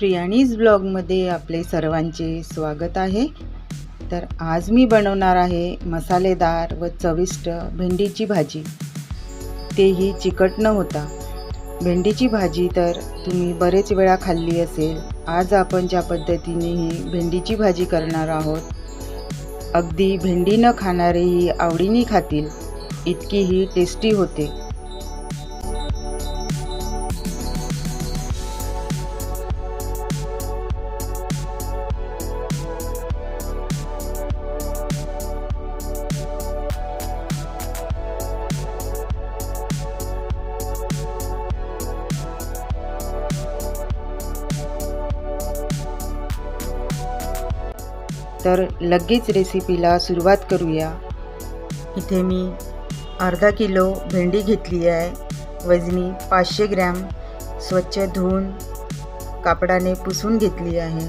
प्रियाणीज ब्लॉगमध्ये आपले सर्वांचे स्वागत आहे. तर आज मी बनवणार आहे मसालेदार व चविष्ट भेंडीची भाजी. तेही चिकट न होता. भेंडीची भाजी तर तुम्ही बरेच वेळा खाल्ली असेल. आज आपण ज्या पद्धतीने ही भेंडीची भाजी करणार आहोत अगदी भेंडी न खाणारेही आवडीने खातील इतकी ही टेस्टी होते. तर लगेच रेसिपीला सुरुवात करूया. इथे मी अर्धा किलो भेंडी घेतली आहे. वजनी पाचशे ग्रॅम स्वच्छ धुवून कापडाने पुसून घेतली आहे.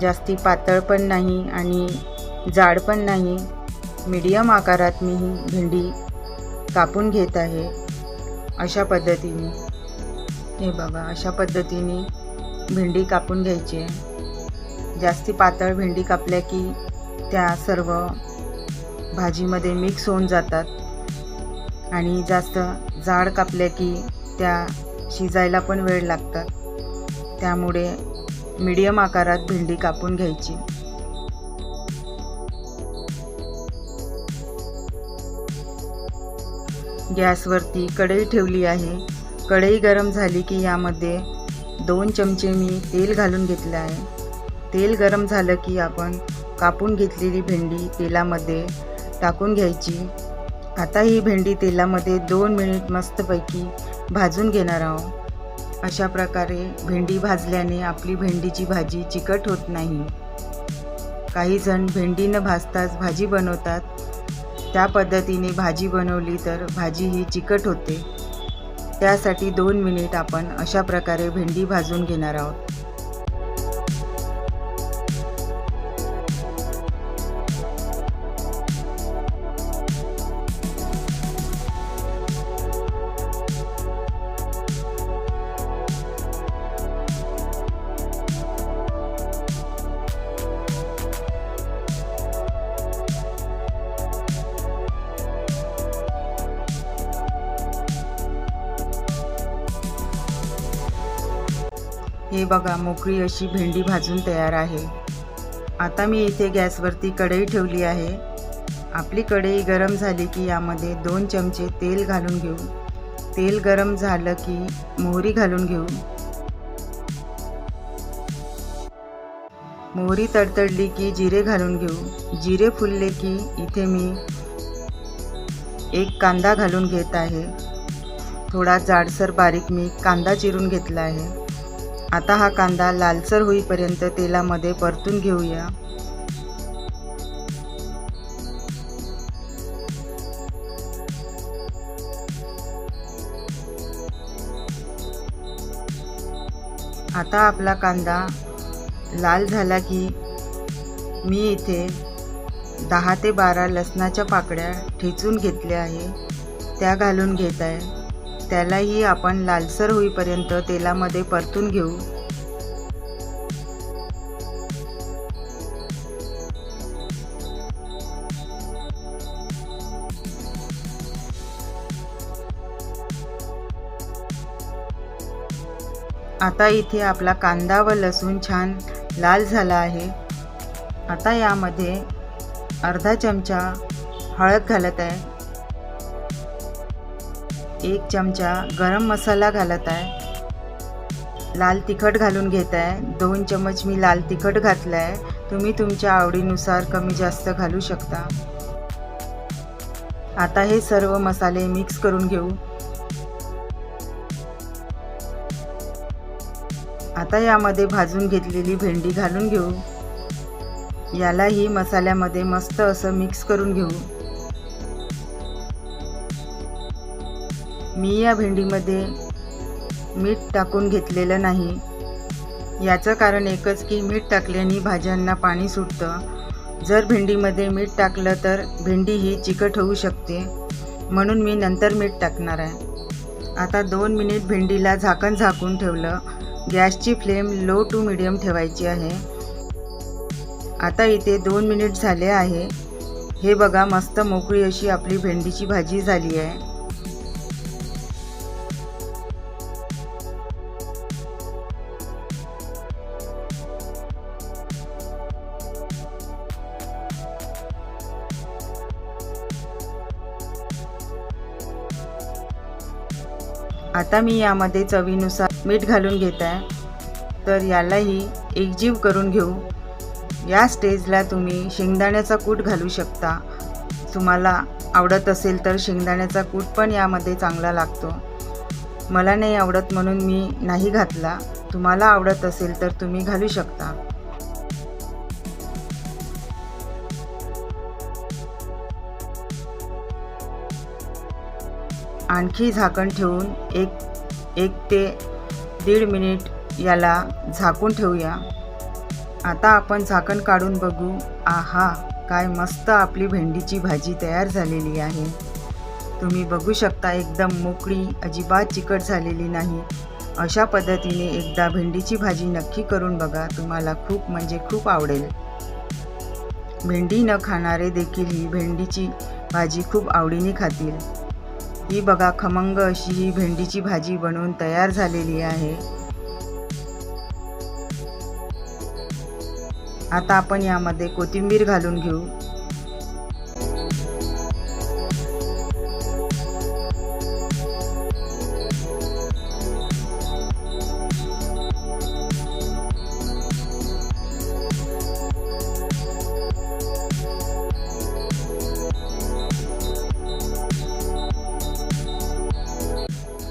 जास्ती पातळ पण नाही आणि जाड पण नाही. मीडियम आकारात मी ही भेंडी कापून घेत आहे. अशा पद्धतीने. हे बघा अशा पद्धतीने भेंडी कापून घ्यायची आहे. जास्ती पातळ भेंडी कापल्या की त्या सर्व भाजीमध्ये मिक्स होऊन जातात. आणि जास्त जाड कापल्या की त्या शिजायला पण वेळ लागतात. त्यामुळे मीडियम आकारात भेंडी कापून घ्यायची. गॅसवरती कढई ठेवली आहे. कढई गरम झाली की यामध्ये दोन चमचे मी तेल घालून घेतलं आहे. तेल गरम झालं की आपण कापून घेतलेली भेंडी तेलामध्ये टाकून घ्यायची. आता ही भेंडी तेलामध्ये दोन मिनिट मस्तपैकी भाजून घेणार आहोत. अशा प्रकारे भेंडी भाजल्याने आपली भेंडीची भाजी चिकट होत नाही. काही जण भेंडी न भाजताच भाजी बनवतात. त्या पद्धतीने भाजी बनवली तर भाजी ही चिकट होते. त्यासाठी दोन मिनिट आपण अशा प्रकारे भेंडी भाजून घेणार आहोत. हे बघा मोकळी अशी भेंडी भाजून तयार आहे. आता मी इथे गॅसवरती कढई ठेवली आहे. आपली कढई गरम झाली की यामध्ये दोन चमचे तेल घालून घेऊ. तेल गरम झालं की मोहरी घालून घेऊ. मोहरी तडतडली की जिरे घालून घेऊ. जिरे फुलले की इथे मी एक कांदा घालून घेत आहे. थोडा जाडसर बारीक मी कांदा चिरून घेतला आहे. आता हा कांदा लालसर होईपर्यंत तेलामध्ये परतून घेऊया. आता आपला कांदा लाल झाला की मी इथे दहा ते बारा लसणाच्या पाकळ्या ठेचून घेतल्या आहे. त्या घालून घेत आहे. त्यालाही आपण लालसर होईपर्यंत तेलामध्ये परतून घेऊ. आता इथे आपला कांदा व लसूण छान लाल झाला आहे. आता यामध्ये अर्धा चमचा हळद घालत आहे. एक चमचा गरम मसाला घालत आहे. लाल तिखट घालून घेत आहे. दोन चमच मी लाल तिखट घातलं आहे तुम्ही तुमच्या आवडीनुसार कमी जास्त घालू शकता. आता हे सर्व मसाले मिक्स करून घेऊ. आता यामध्ये भाजून घेतलेली भेंडी घालून घेऊ. यालाही मसाल्यामध्ये मस्त असं मिक्स करून घेऊ. मी या भेंडीमध्ये मीठ टाकून घेतलेलं नाही. याचं कारण एकच की मीठ टाकल्याने भाज्यांना पाणी सुटतं. जर भेंडीमध्ये मीठ टाकलं तर भेंडी ही चिकट होऊ शकते. म्हणून मी नंतर मीठ टाकणार आहे. आता दोन मिनिट भेंडीला झाकण झाकून ठेवलं. गॅसची फ्लेम लो टू मिडियम ठेवायची आहे. आता इथे दोन मिनिट झाले आहे. हे बघा मस्त मोकळी अशी आपली भेंडीची भाजी झाली आहे. आता मी यामध्ये चवीनुसार मीठ घालून घेत आहे. तर यालाही एकजीव करून घेऊ. या स्टेजला तुम्ही शेंगदाण्याचा कूट घालू शकता. तुम्हाला आवडत असेल तर शेंगदाण्याचा कूट पण यामध्ये चांगला लागतो. मला नाही आवडत म्हणून मी नाही घातला. तुम्हाला आवडत असेल तर तुम्ही घालू शकता. आणखी झाकण ठेवून एक एक ते दीड मिनिट याला झाकून ठेवूया. आता आपण झाकण काढून बघू. आहा काय मस्त आपली भेंडीची भाजी तयार झालेली आहे. तुम्ही बघू शकता एकदम मोकळी अजिबात चिकट झालेली नाही. अशा पद्धतीने एकदा भेंडीची भाजी नक्की करून बघा. तुम्हाला खूप म्हणजे खूप आवडेल. भेंडी न खाणारे देखील ही भेंडीची भाजी खूप आवडीने खातील. ही बघा खमंग अशी ही भेंडीची भाजी बनवून तयार झालेली आहे. आता आपण यामध्ये कोथिंबीर घालून घेऊ.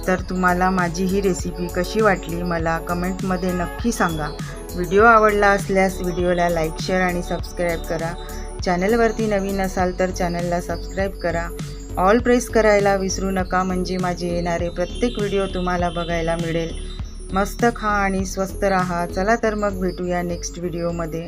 तर तुम्हाला माझी ही रेसिपी कशी वाटली मला कमेंटमध्ये नक्की सांगा. व्हिडिओ आवडला असल्यास व्हिडिओला लाईक शेअर आणि सबस्क्राईब करा. चॅनलवरती नवीन असाल तर चॅनलला सबस्क्राईब करा. ऑल प्रेस करायला विसरू नका म्हणजे माझे येणारे प्रत्येक व्हिडिओ तुम्हाला बघायला मिळेल. मस्त खा आणि स्वस्त राहा. चला तर मग भेटूया नेक्स्ट व्हिडिओमध्ये